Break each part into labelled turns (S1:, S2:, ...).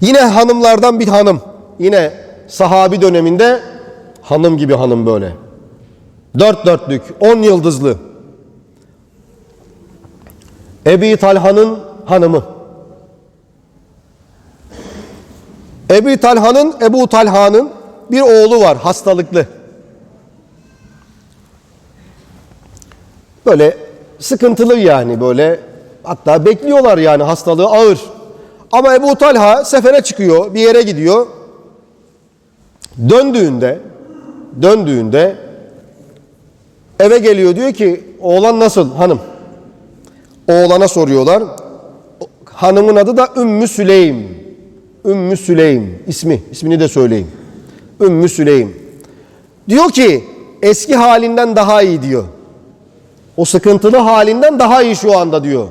S1: Yine hanımlardan bir hanım. Yine sahabi döneminde hanım gibi hanım böyle. Dört dörtlük, on yıldızlı. Ebi Talha'nın hanımı. Ebi Talha'nın, Ebu Talha'nın bir oğlu var hastalıklı. Böyle sıkıntılı yani böyle hatta bekliyorlar yani hastalığı ağır. Ama Ebu Talha sefere çıkıyor, bir yere gidiyor. Döndüğünde döndüğünde eve geliyor diyor ki oğlan nasıl hanım? Oğlana soruyorlar. Hanımın adı da Ümmü Süleym. Ümmü Süleym ismi. ismini de söyleyeyim. Ümmü Süleym. Diyor ki eski halinden daha iyi diyor. O sıkıntılı halinden daha iyi şu anda diyor.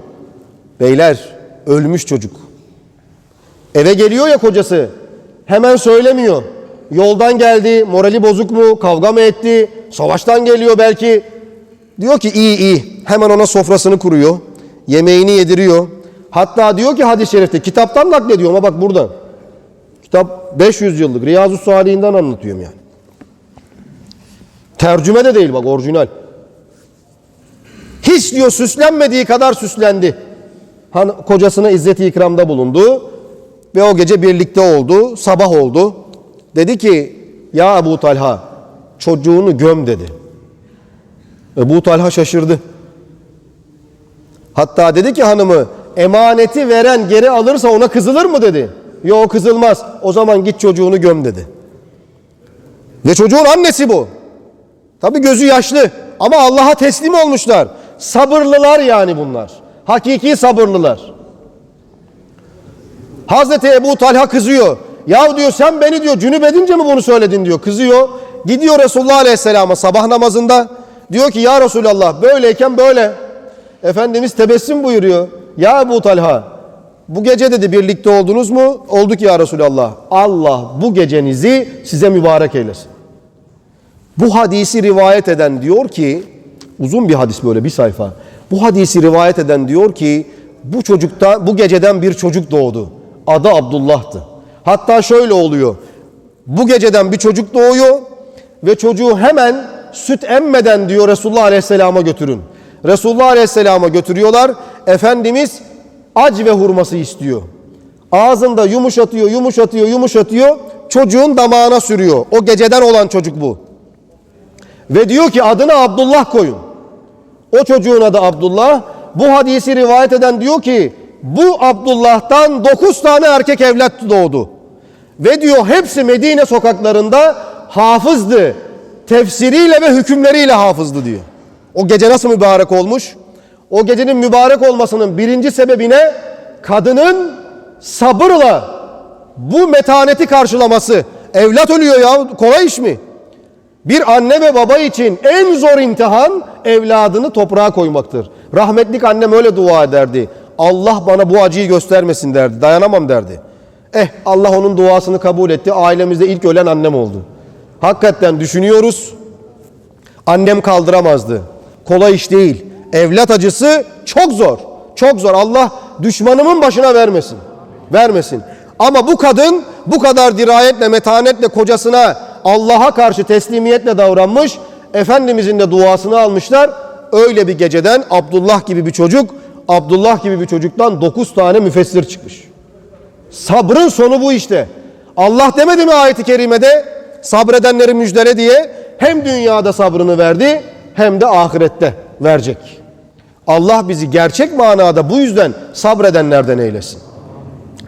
S1: Beyler ölmüş çocuk. Eve geliyor ya kocası. Hemen söylemiyor. Yoldan geldi, morali bozuk mu, kavga mı etti, savaştan geliyor belki. Diyor ki iyi iyi. Hemen ona sofrasını kuruyor. Yemeğini yediriyor. Hatta diyor ki hadis-i şerifte kitaptan naklediyor ama bak buradan. Kitap 500 yıllık Riyazu Salih'inden anlatıyorum yani. Tercüme de değil bak orijinal. Hiç diyor süslenmediği kadar süslendi. Han, kocasına izzeti ikramda bulundu ve o gece birlikte oldu. Sabah oldu. Dedi ki ya Ebu Talha çocuğunu göm dedi. Ebu Talha şaşırdı. Hatta dedi ki hanımı emaneti veren geri alırsa ona kızılır mı dedi. Yok kızılmaz. O zaman git çocuğunu göm dedi. Ve çocuğun annesi bu. Tabi gözü yaşlı ama Allah'a teslim olmuşlar. Sabırlılar yani bunlar. Hakiki sabırlılar. Hazreti Ebu Talha kızıyor. Ya diyor sen beni diyor cünüp edince mi bunu söyledin diyor. Kızıyor. Gidiyor Resulullah Aleyhisselam'a sabah namazında. Diyor ki ya Resulallah böyleyken böyle. Efendimiz tebessüm buyuruyor. Ya Ebu Talha bu gece dedi birlikte oldunuz mu? Olduk ya Resulallah. Allah bu gecenizi size mübarek eylesin. Bu hadisi rivayet eden diyor ki uzun bir hadis böyle bir sayfa. Bu hadisi rivayet eden diyor ki bu çocukta bu geceden bir çocuk doğdu. Adı Abdullah'tı. Hatta şöyle oluyor. Bu geceden bir çocuk doğuyor ve çocuğu hemen süt emmeden diyor Resulullah Aleyhisselam'a götürün. Resulullah Aleyhisselam'a götürüyorlar. Efendimiz ac ve hurması istiyor. Ağzında yumuşatıyor, yumuşatıyor, yumuşatıyor. Çocuğun damağına sürüyor. O geceden olan çocuk bu. Ve diyor ki adını Abdullah koyun. O çocuğun adı Abdullah. Bu hadisi rivayet eden diyor ki bu Abdullah'tan dokuz tane erkek evlat doğdu. Ve diyor hepsi Medine sokaklarında hafızdı. Tefsiriyle ve hükümleriyle hafızdı diyor. O gece nasıl mübarek olmuş? O gecenin mübarek olmasının birinci sebebi ne? Kadının sabırla bu metaneti karşılaması. Evlat ölüyor ya kolay iş mi? Bir anne ve baba için en zor imtihan evladını toprağa koymaktır. Rahmetlik annem öyle dua ederdi. Allah bana bu acıyı göstermesin derdi. Dayanamam derdi. Eh Allah onun duasını kabul etti. Ailemizde ilk ölen annem oldu. Hakikaten düşünüyoruz. Annem kaldıramazdı. Kolay iş değil. Evlat acısı çok zor. Çok zor. Allah düşmanımın başına vermesin. Vermesin. Ama bu kadın bu kadar dirayetle, metanetle kocasına Allah'a karşı teslimiyetle davranmış. Efendimizin de duasını almışlar. Öyle bir geceden Abdullah gibi bir çocuk, Abdullah gibi bir çocuktan dokuz tane müfessir çıkmış. Sabrın sonu bu işte. Allah demedi mi ayeti kerimede sabredenleri müjdele diye hem dünyada sabrını verdi hem de ahirette verecek. Allah bizi gerçek manada bu yüzden sabredenlerden eylesin.